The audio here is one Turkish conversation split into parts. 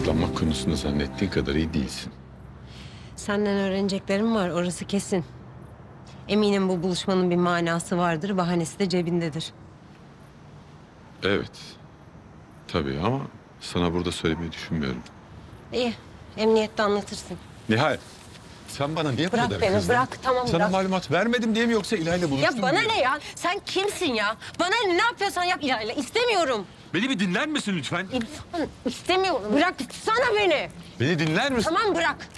Saklanmak konusunda zannettiğin kadar iyi değilsin. Senden öğreneceklerim var orası kesin. Eminim bu buluşmanın bir manası vardır, bahanesi de cebindedir. Evet. Tabii ama sana burada söylemeyi düşünmüyorum. İyi, emniyette anlatırsın. Nihal, sen bana niye bu Bırak kadar beni, kızdın? bırak, tamam, Sana bırak. malumat vermedim diye mi yoksa İlay'la buluştun Ya bana diye ne ya? Sen kimsin ya? Bana ne, ne yapıyorsan yap İlayla. İstemiyorum. Beni bir dinler misin lütfen? İrfan, istemiyorum. Bırak sana beni. Beni dinler misin? Tamam bırak.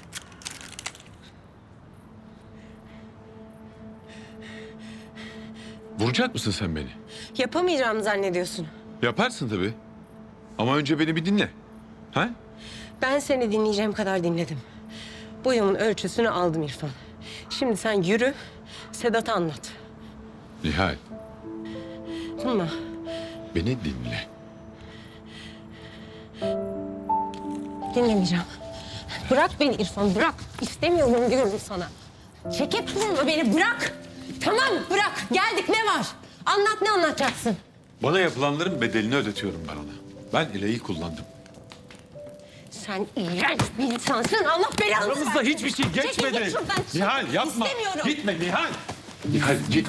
Vuracak mısın sen beni? Yapamayacağımı zannediyorsun. Yaparsın tabii. Ama önce beni bir dinle. Ha? Ben seni dinleyeceğim kadar dinledim. Boyumun ölçüsünü aldım İrfan. Şimdi sen yürü, Sedat'a anlat. Nihal, mı? beni dinle. Dinlemeyeceğim. Bırak beni İrfan, bırak. İstemiyorum diyorum sana. Çekip durma beni, bırak. Tamam, bırak. Geldik, ne var? Anlat, ne anlatacaksın? Bana yapılanların bedelini ödetiyorum ben ona. Ben İlay'ı kullandım. Sen iğrenç bir insansın. Allah belanı Aramızda versin. hiçbir şey Çekil geçmedi. git şuradan. Nihal yapma. İstemiyorum. Gitme Nihal. Nihal git.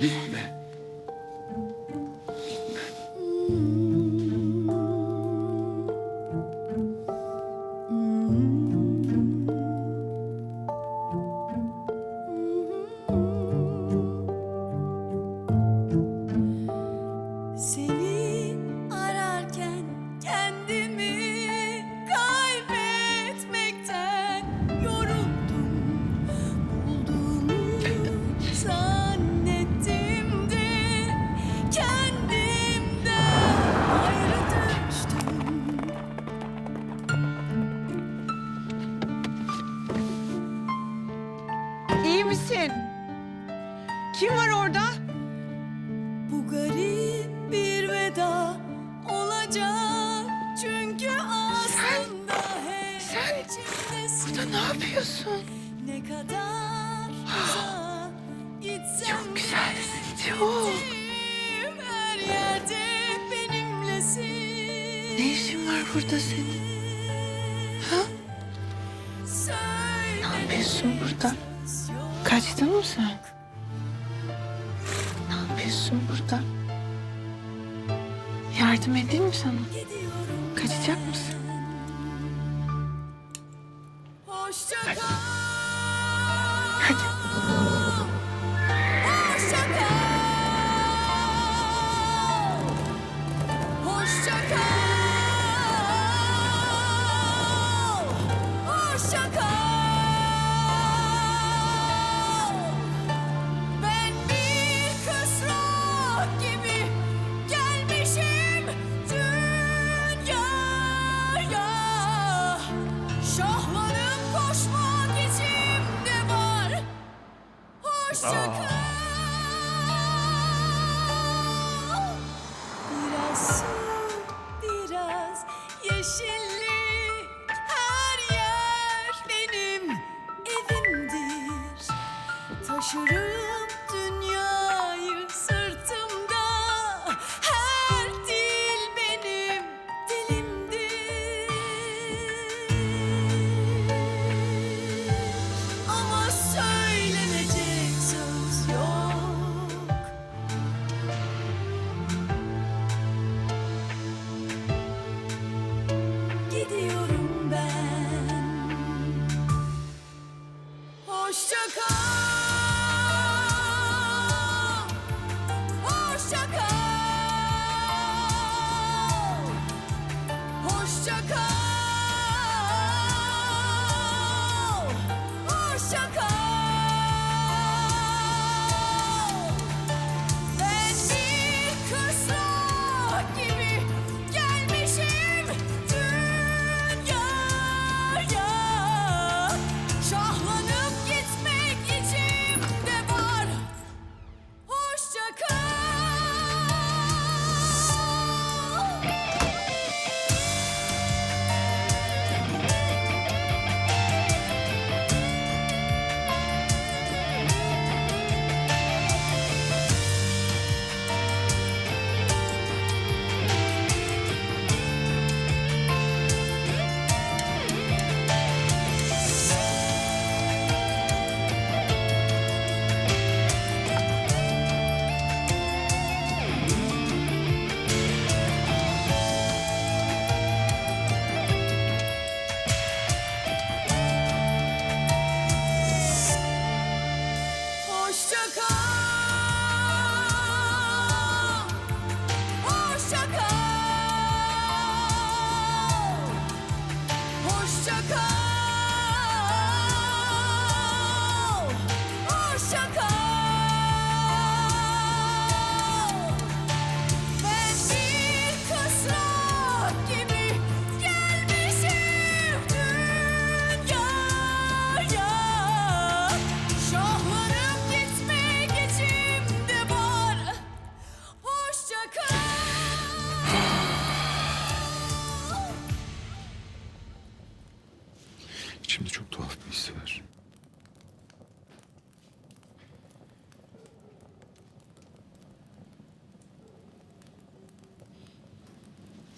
Gitme. Kim var orada? Bu garip bir veda olacak Çünkü aslında hep sen içimdesin Burada ne yapıyorsun? Ne kadar uzağa gitsem Çok güzelsin, çok. Her yerde benimlesin Ne işin var burada senin? Ha? Söyle Ne yapıyorsun burada? Kaçtın mı sen? Yapıyorsun burada? Yardım edeyim mi sana? Kaçacak mısın? Koşmak içimde var. Hoşça kal. Biraz su, biraz yeşillik. Her yer benim evimdir. Taşırım Hoşça kal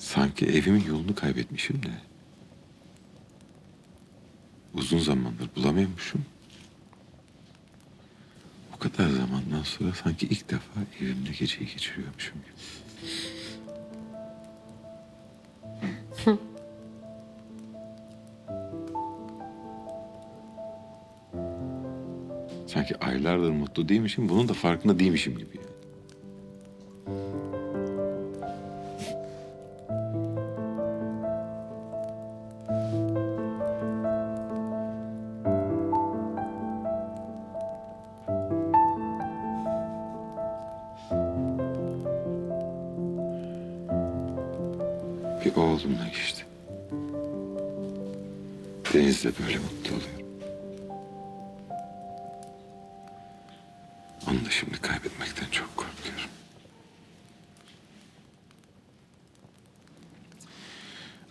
Sanki evimin yolunu kaybetmişim de. Uzun zamandır bulamıyormuşum. O kadar zamandan sonra sanki ilk defa evimde geceyi geçiriyormuşum gibi. Sanki aylardır mutlu değilmişim, bunun da farkında değilmişim gibi. Bir oğlumla geçti. Deniz'le böyle mutlu oluyorum. Onu da şimdi kaybetmekten çok korkuyorum.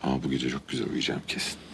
Ama bu gece çok güzel uyuyacağım kesin.